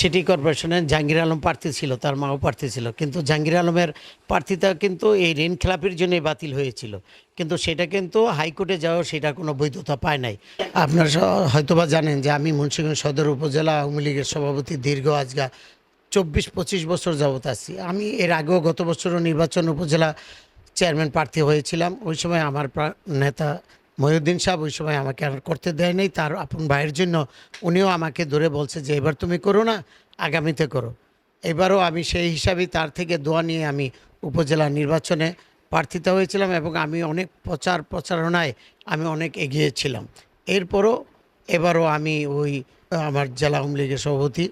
City কর্পোরেশনের জাহাঙ্গীর আলম প্রার্থী ছিল, তার মাও প্রার্থী ছিল। কিন্তু জাহাঙ্গীর আলমের প্রার্থীতা কিন্তু এই ঋণ খেলাপির জন্যই বাতিল হয়েছিল। কিন্তু সেটা কিন্তু হাইকোর্টে যাওয়া সেটা কোনো বৈধতা পায় নাই। আপনারা হয়তোবা জানেন যে আমি মুন্সিগঞ্জ সদর উপজেলা আওয়ামী লীগের সভাপতি দীর্ঘ আজগা চব্বিশ, পঁচিশ বছর যাবৎ আছি। আমি এর আগেও গত বছরও নির্বাচন উপজেলা চেয়ারম্যান প্রার্থী হয়েছিলাম। ওই সময় আমার নেতা মহিউদ্দিন সাহেব ওই সময় আমাকে আর করতে দেয় নাই, তার আপন ভাইয়ের জন্য উনিও আমাকে ধরে বলছে যে, এবার তুমি করো না, আগামীতে করো। এবারও আমি সেই হিসাবেই তার থেকে দোয়া নিয়ে আমি উপজেলা নির্বাচনে প্রার্থিতা হয়েছিলাম এবং আমি অনেক প্রচার প্রচারণায় আমি অনেক এগিয়েছিলাম এরপরও এবারও আমি ওই, আমার জেলা আওয়ামী লীগের সভাপতি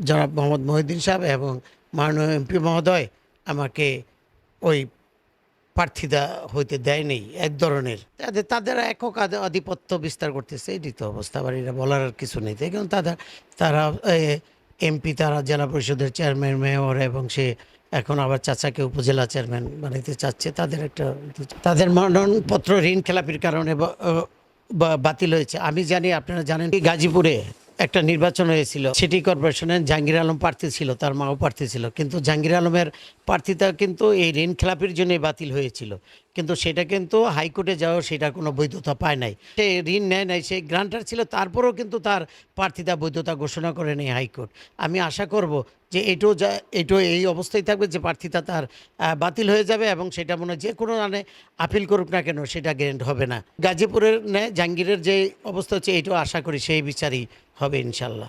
জনাব মোহাম্মদ মহিউদ্দিন সাহেব এবং মাননীয় এমপি মহোদয় আমাকে ওই প্রার্থিতা হইতে দেয়নি এক ধরনের। তাদের তাদের একক আধিপত্য বিস্তার করতেছে এটি তো অবস্থা, আবার এটা বলার আর কিছু নেই। তাই কারণ তারা তারা এমপি, তারা জেলা পরিষদের চেয়ারম্যান, মেয়র এবং সে এখন আবার চাচাকে উপজেলা চেয়ারম্যান বানাইতে চাচ্ছে। তাদের একটা, তাদের মনোনয়নপত্র ঋণ খেলাপির কারণে বাতিল হয়েছে। আমি জানি, আপনারা জানেন গাজীপুরে একটা নির্বাচন হয়েছিল। সিটি কর্পোরেশনের জাহাঙ্গীর আলম প্রার্থী ছিল, তার মাও প্রার্থী ছিল। কিন্তু জাহাঙ্গীর আলমের প্রার্থীতা কিন্তু এই ঋণ খেলাপির জন্যই বাতিল হয়েছিল। কিন্তু সেটা কিন্তু হাইকোর্টে যাওয়া সেটা কোনো বৈধতা পায় নাই। সে ঋণ নেয় নাই, সে গ্রান্টার ছিল, তারপরেও কিন্তু তার প্রার্থিতা বৈধতা ঘোষণা করে নেই হাইকোর্ট আমি আশা করব যে এটাও যা এটাও এই অবস্থায় থাকবে যে প্রার্থিতা তার বাতিল হয়ে যাবে এবং সেটা মনে যে কোনো মানে আপিল করুক না কেন, সেটা গ্যারেন্ট হবে না। গাজীপুরের ন্যায়, জাহাঙ্গীরের যে অবস্থা হচ্ছে এটাও আশা করি সেই বিচারই হবে ইনশাল্লাহ।